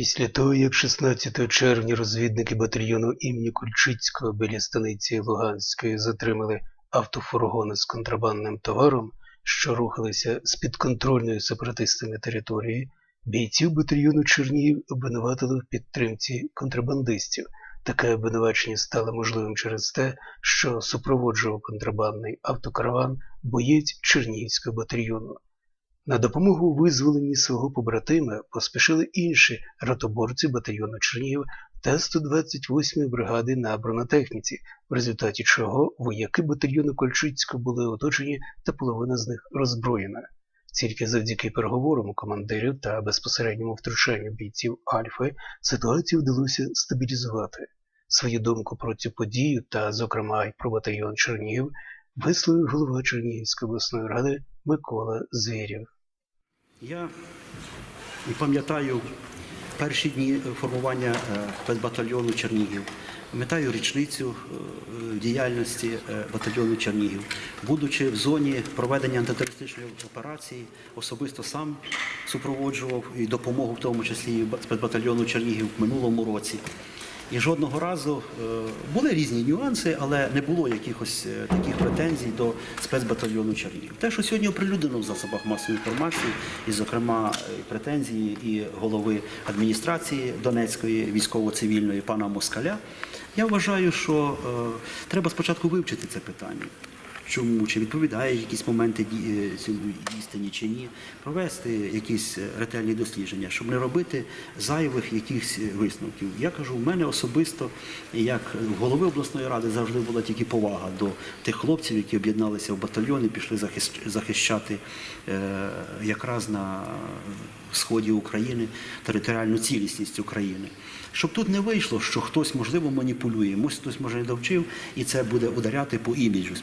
Після того, як 16 червня розвідники батальйону імені Кульчицького біля станиці Луганської затримали автофургони з контрабандним товаром, що рухалися з підконтрольної сепаратистами території, бійців батальйону Чернігів обвинуватили в підтримці контрабандистів. Таке обвинувачення стало можливим через те, що супроводжував контрабандний автокараван боєць Чернігівського батальйону. На допомогу у визволенні свого побратима поспішили інші ротоборці батальйону Чернігів та 128-ї бригади на бронетехніці, в результаті чого вояки батальйону Кольчицького були оточені та половина з них роззброєна. Тільки завдяки переговорам командирів та безпосередньому втручанню бійців Альфи ситуацію вдалося стабілізувати. Свою думку про цю подію та, зокрема, й про батальйон Чернігів висловив голова Чернігівської обласної ради Микола Звєрєв. Я пам'ятаю перші дні формування е, спецбатальйону Чернігів. Пам'ятаю річницю е, діяльності е, батальйону Чернігів. Будучи в зоні проведення антитерористичної операції, особисто сам супроводжував і допомогу, в тому числі спецбатальйону Чернігів в минулому році. І жодного разу е, були різні нюанси, але не було якихось е, таких претензій до спецбатальйону Чернігів. Те, що сьогодні оприлюднено в засобах масової інформації, і, зокрема, е, претензії і голови адміністрації Донецької військово-цивільної пана Москаля, я вважаю, що треба спочатку вивчити це питання. Чому чи відповідає якісь моменти е, істині чи ні, провести якісь е, ретельні дослідження, щоб не робити зайвих якихось е, висновків. Я кажу, в мене особисто, як голови обласної ради, завжди була тільки повага до тих хлопців, які об'єдналися в батальйон і пішли захищати якраз на сході України територіальну цілісність України. Щоб тут не вийшло, що хтось можливо маніпулює, хтось може не довчив, і це буде ударяти по іміджу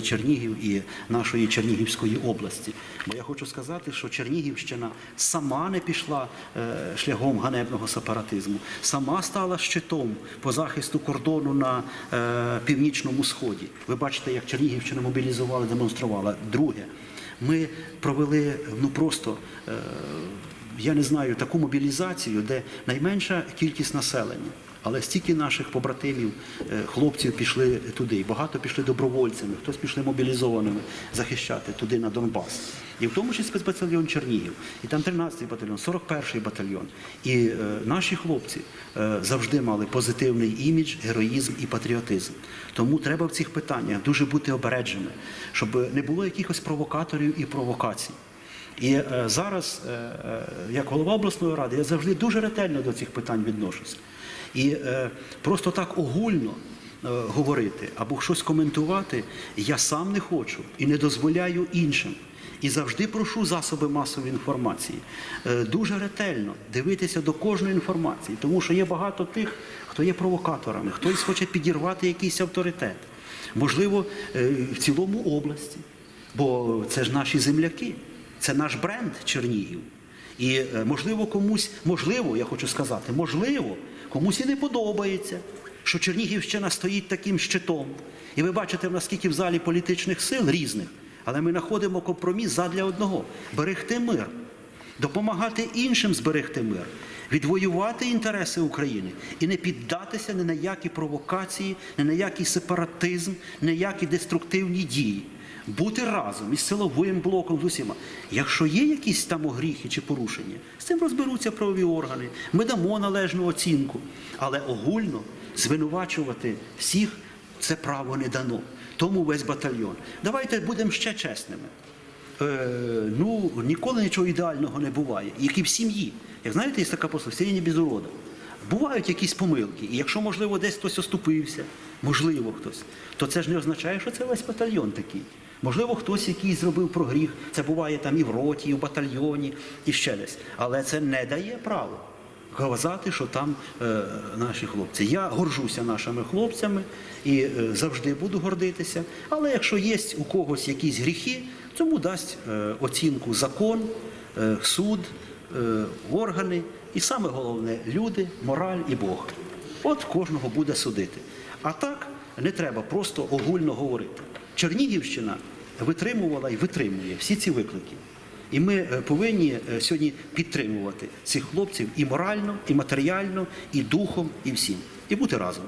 спецбатальйону Чернігів і нашої Чернігівської області. Бо я хочу сказати, що Чернігівщина сама не пішла е, шляхом ганебного сепаратизму, сама стала щитом по захисту кордону на е, північному сході. Ви бачите, як Чернігівщина мобілізувала, демонструвала. Друге, ми провели ну просто. Е, я не знаю таку мобілізацію, де найменша кількість населення. Але стільки наших побратимів, е, хлопців пішли туди. Багато пішли добровольцями, хтось пішли мобілізованими захищати туди на Донбас. І в тому числі спецбатальйон Чернігів, і там 13-й батальйон, 41-й батальйон. І е, наші хлопці е, завжди мали позитивний імідж, героїзм і патріотизм. Тому треба в цих питаннях дуже бути обережними, щоб не було якихось провокаторів і провокацій. І е, зараз, е, е, як голова обласної ради, я завжди дуже ретельно до цих питань відношуся. І е, просто так огульно е, говорити або щось коментувати я сам не хочу і не дозволяю іншим. І завжди прошу засоби масової інформації е, дуже ретельно дивитися до кожної інформації, тому що є багато тих, хто є провокаторами, хтось хоче підірвати якийсь авторитет, можливо, е, в цілому області, бо це ж наші земляки. Це наш бренд Чернігів. І е, можливо комусь, можливо, я хочу сказати, можливо, комусь і не подобається, що Чернігівщина стоїть таким щитом. І ви бачите, наскільки в залі політичних сил різних, але ми знаходимо компроміс задля одного берегти мир, допомагати іншим зберегти мир, відвоювати інтереси України і не піддатися ні на які провокації, ні на який сепаратизм, ні на які деструктивні дії. Бути разом із силовим блоком з усіма. Якщо є якісь там огріхи чи порушення, з цим розберуться правові органи. Ми дамо належну оцінку. Але огульно звинувачувати всіх це право не дано. Тому весь батальйон. Давайте будемо ще чесними. Е, ну, ніколи нічого ідеального не буває. Як і в сім'ї. Як знаєте, є така послуга, сім'ї без урода. Бувають якісь помилки, і якщо, можливо, десь хтось оступився, можливо, хтось, то це ж не означає, що це весь батальйон такий. Можливо, хтось якийсь зробив прогріх. Це буває там і в роті, і в батальйоні, і ще десь. Але це не дає права казати, що там е, наші хлопці. Я горжуся нашими хлопцями і е, завжди буду гордитися. Але якщо є у когось якісь гріхи, цьому дасть е, оцінку закон, е, суд, е, органи, і саме головне люди, мораль і Бог. От кожного буде судити. А так не треба просто огульно говорити. Чернігівщина витримувала і витримує всі ці виклики. І ми повинні сьогодні підтримувати цих хлопців і морально, і матеріально, і духом, і всім, і бути разом.